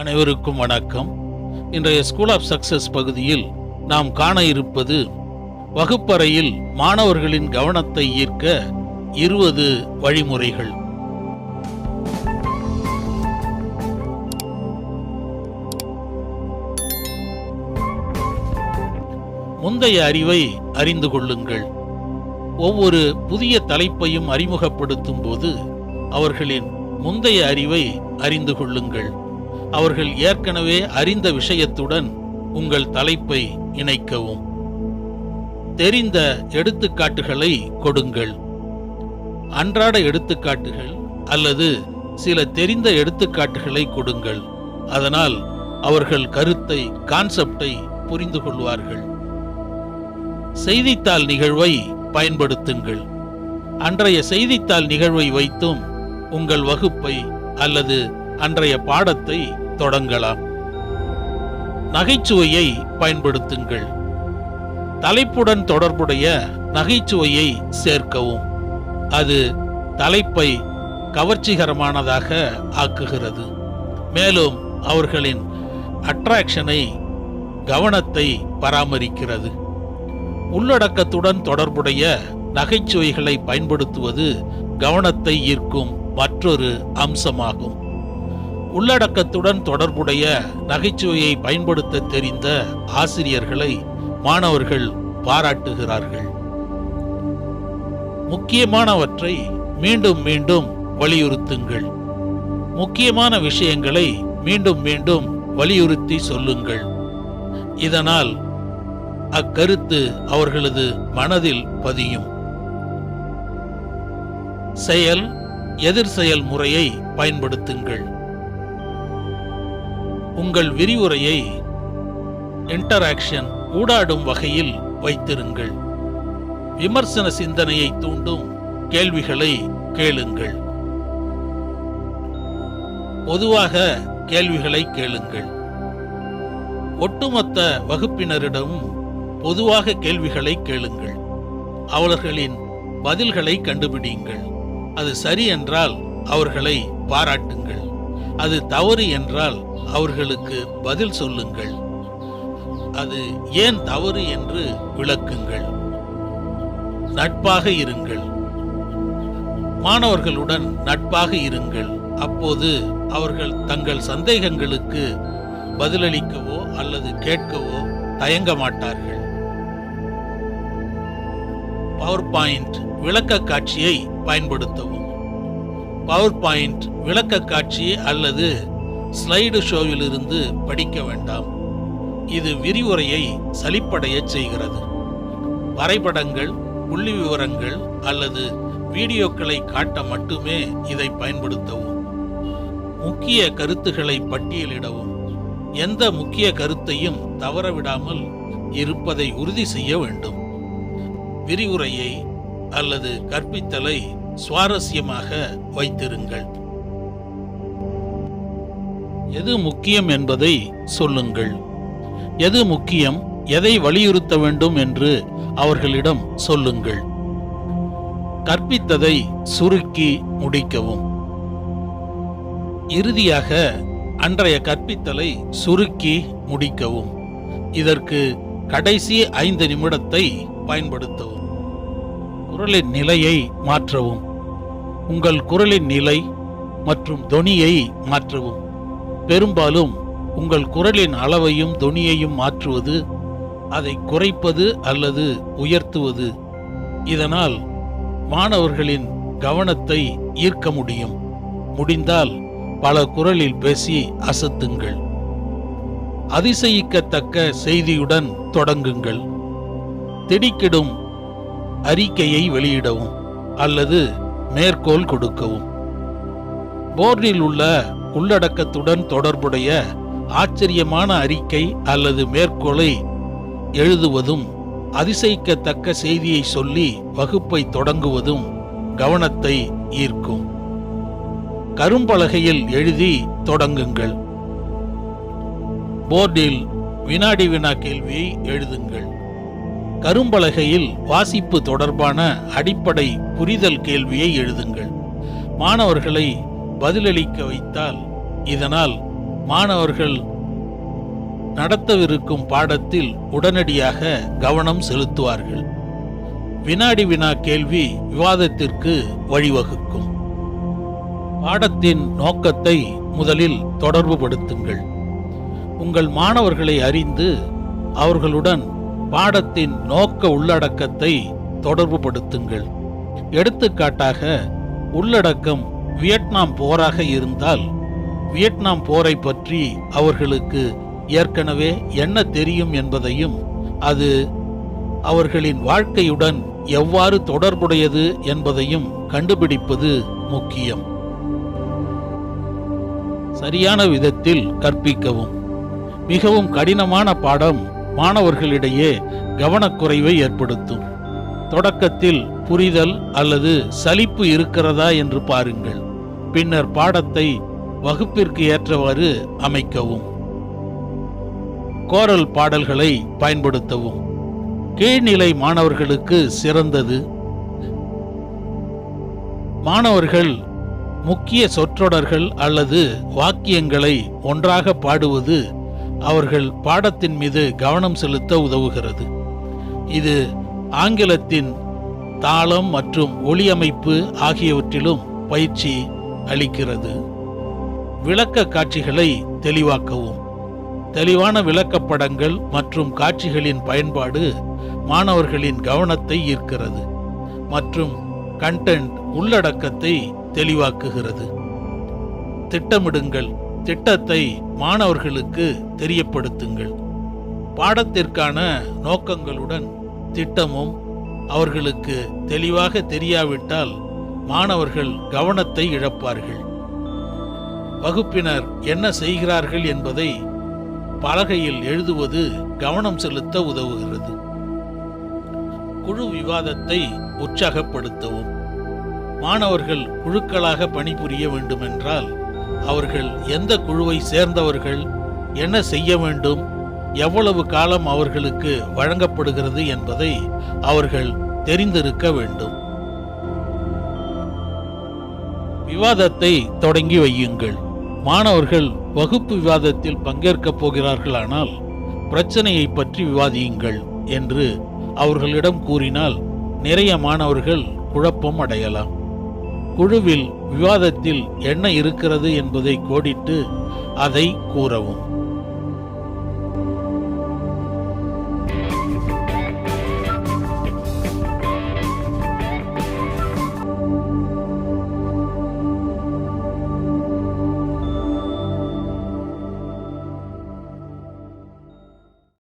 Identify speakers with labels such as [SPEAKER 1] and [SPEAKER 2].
[SPEAKER 1] அனைவருக்கும் வணக்கம். இன்றைய ஸ்கூல் ஆஃப் சக்சஸ் பகுதியில் நாம் காண இருப்பது வகுப்பறையில் மாணவர்களின் கவனத்தை ஈர்க்க இருபது வழிமுறைகள். முந்தைய அறிவை அறிந்து கொள்ளுங்கள். ஒவ்வொரு புதிய தலைப்பையும் அறிமுகப்படுத்தும் போது அவர்களின் முந்தைய அறிவை அறிந்து கொள்ளுங்கள். அவர்கள் ஏற்கனவே அறிந்த விஷயத்துடன் உங்கள் தலைப்பை இணைக்கவும். தெரிந்த எடுத்துக்காட்டுகளை கொடுங்கள். அன்றாட எடுத்துக்காட்டுகள் அல்லது சில தெரிந்த எடுத்துக்காட்டுகளை கொடுங்கள். அதனால் அவர்கள் கருத்தை கான்செப்டை புரிந்து கொள்வார்கள். செய்தித்தாள் நிகழ்வை பயன்படுத்துங்கள். அன்றைய செய்தித்தாள் நிகழ்வை வைத்தும் உங்கள் வகுப்பை அல்லது அன்றைய பாடத்தை தொடங்கலாம். நகைச்சுவையை பயன்படுத்துங்கள். தலைப்புடன் தொடர்புடைய நகைச்சுவையை சேர்க்கவும். அது தலைப்பை கவர்ச்சிகரமானதாக ஆக்குகிறது. மேலும் அவர்களின் அட்ராக்ஷனை கவனத்தை பராமரிக்கிறது. உள்ளடக்கத்துடன் தொடர்புடைய நகைச்சுவைகளை பயன்படுத்துவது கவனத்தை ஈர்க்கும் மற்றொரு அம்சமாகும். உள்ளடக்கத்துடன் தொடர்புடைய நகைச்சுவையை பயன்படுத்த தெரிந்த ஆசிரியர்களை மாணவர்கள் பாராட்டுகிறார்கள். முக்கியமானவற்றை மீண்டும் மீண்டும் வலியுறுத்துங்கள். முக்கியமான விஷயங்களை மீண்டும் மீண்டும் வலியுறுத்தி சொல்லுங்கள். இதனால் அக்கருத்து அவர்களது மனதில் பதியும். செயல் எதிர் செயல் முறையை பயன்படுத்துங்கள். உங்கள் விரிவுரையை இன்டராக்ஷன் ஊடாடும் வகையில் வைத்திருங்கள். விமர்சன சிந்தனையை தூண்டும் கேள்விகளை கேளுங்கள். பொதுவாக கேள்விகளை கேளுங்கள். ஒட்டுமொத்த வகுப்பினரிடமும் பொதுவாக கேள்விகளை கேளுங்கள். அவர்களின் பதில்களை கண்டுபிடியுங்கள் அது சரி என்றால் அவர்களை பாராட்டுங்கள். அது தவறு என்றால் அவர்களுக்கு பதில் சொல்லுங்கள். அது ஏன் தவறு என்று விளக்குங்கள். நட்பாக இருங்கள். மாணவர்களுடன் நட்பாக இருங்கள். அப்போது அவர்கள் தங்கள் சந்தேகங்களுக்கு பதிலளிக்கவோ அல்லது கேட்கவோ தயங்க மாட்டார்கள். பவர் பாயிண்ட் விளக்க காட்சியை பயன்படுத்தவும். பவர் பாயிண்ட் விளக்க காட்சி அல்லது ஸ்லைடு ஷோவிலிருந்து படிக்க வேண்டாம். இது விரிவுரையை சலிப்படையச் செய்கிறது. வரைபடங்கள் புள்ளி விவரங்கள் அல்லது வீடியோக்களை காட்ட மட்டுமே இதை பயன்படுத்தவும். முக்கிய கருத்துக்களை பட்டியலிடவும். எந்த முக்கிய கருத்தையும் தவறவிடாமல் இருப்பதை உறுதி செய்ய வேண்டும். விரிவுரையை அல்லது கற்பித்தலை சுவாரஸ்யமாக வைத்திருங்கள். எது முக்கியம் என்பதை சொல்லுங்கள். எது முக்கியம் எதை வலியுறுத்த வேண்டும் என்று அவர்களிடம் சொல்லுங்கள். கற்பித்ததை சுருக்கி முடிக்கவும். இறுதியாக அன்றைய கற்பித்தலை சுருக்கி முடிக்கவும். இதற்கு கடைசி ஐந்து நிமிடத்தை பயன்படுத்தவும். குரலின் நிலையை மாற்றவும். உங்கள் குரலின் நிலை மற்றும் தொனியை மாற்றவும். பெரும்பாலும் உங்கள் குரலின் அளவையும் தொனியையும் மாற்றுவது அதை குறைப்பது அல்லது உயர்த்துவது. இதனால் மாணவர்களின் கவனத்தை ஈர்க்க முடியும். முடிந்தால் பல குரலில் பேசி அசத்துங்கள். அதிசயிக்கத்தக்க செய்தியுடன் தொடங்குங்கள். திடுக்கிடும் அறிக்கையை வெளியிடவும் அல்லது மேற்கோள் கொடுக்கவும். போர்டில் உள்ள உள்ளடக்கத்துடன் தொடர்புடைய ஆச்சரியமான அறிக்கை அல்லது மேற்கோளை எழுதுவதும் அதிசயிக்கத்தக்க செய்தியை சொல்லி வகுப்பை தொடங்குவதும் கவனத்தை ஈர்க்கும். கரும்பலகையில் எழுதி தொடங்குங்கள். போர்டில் வினாடி வினா கேள்வியை எழுதுங்கள். கரும்பலகையில் வாசிப்பு தொடர்பான அடிப்படை புரிதல் கேள்வியை எழுதுங்கள். மாணவர்களை பதிலளிக்க வைத்தால் இதனால் மாணவர்கள் நடத்தவிருக்கும் பாடத்தில் உடனடியாக கவனம் செலுத்துவார்கள். வினாடி வினா கேள்வி விவாதத்திற்கு வழிவகுக்கும். பாடத்தின் நோக்கத்தை முதலில் தொடர்புபடுத்துங்கள் உங்கள் மாணவர்களை அறிந்து அவர்களுடன் பாடத்தின் நோக்க உள்ளடக்கத்தை தொடர்புபடுத்துங்கள் எடுத்துக்காட்டாக உள்ளடக்கம் வியட்நாம் போராக இருந்தால் வியட்நாம் போரை பற்றி அவர்களுக்கு ஏற்கனவே என்ன தெரியும் என்பதையும் அது அவர்களின் வாழ்க்கையுடன் எவ்வாறு தொடர்புடையது என்பதையும் கண்டுபிடிப்பது முக்கியம். சரியான விதத்தில் கற்பிக்கவும். மிகவும் கடினமான பாடம் மாணவர்களிடையே கவனக்குறைவை ஏற்படுத்தும். தொடக்கத்தில் புரிதல் அல்லது சலிப்பு இருக்கிறதா என்று பாருங்கள். பின்னர் பாடத்தை வகுப்பிற்கு ஏற்றவாறு அமைக்கவும். கோரல் பாடல்களை பயன்படுத்தவும். கீழ்நிலை மாணவர்களுக்கு சிறந்தது. மாணவர்கள் முக்கிய சொற்றொடர்கள் அல்லது வாக்கியங்களை ஒன்றாக பாடுவது அவர்கள் பாடத்தின் மீது கவனம் செலுத்த உதவுகிறது. இது ஆங்கிலத்தின் தாளம் மற்றும் ஒளியமைப்பு ஆகியவற்றிலும் பயிற்சி அளிக்கிறது. விளக்க காட்சிகளை தெளிவாக்கவும். தெளிவான விளக்கப்படங்கள் மற்றும் காட்சிகளின் பயன்பாடு மாணவர்களின் கவனத்தை ஈர்க்கிறது மற்றும் கண்டென்ட் உள்ளடக்கத்தை தெளிவாக்குகிறது. திட்டமிடுங்கள். திட்டத்தை மாணவர்களுக்கு தெரியப்படுத்துங்கள். பாடத்திற்கான நோக்கங்களுடன் திட்டமும் அவர்களுக்கு தெளிவாக தெரியாவிட்டால் மாணவர்கள் கவனத்தை இழப்பார்கள். வகுப்பினர் என்ன செய்கிறார்கள் என்பதை பலகையில் எழுதுவது கவனம் செலுத்த உதவுகிறது. குழு விவாதத்தை உற்சாகப்படுத்தவும். மாணவர்கள் குழுக்களாக பணிபுரிய வேண்டுமென்றால் அவர்கள் எந்த குழுவை சேர்ந்தவர்கள் என்ன செய்ய வேண்டும் எவ்வளவு காலம் அவர்களுக்கு வழங்கப்படுகிறது என்பதை அவர்கள் தெரிந்திருக்க வேண்டும். விவாதத்தை தொடங்கி வையுங்கள். மாணவர்கள் வகுப்பு விவாதத்தில் பங்கேற்கப் போகிறார்களானால் பிரச்சனையை பற்றி விவாதியுங்கள் என்று அவர்களிடம் கூறினால் நிறைய மாணவர்கள் குழப்பம் அடையலாம். குழுவில் விவாதத்தில் என்ன இருக்கிறது என்பதை கோடிட்டு அதை கூறவும்.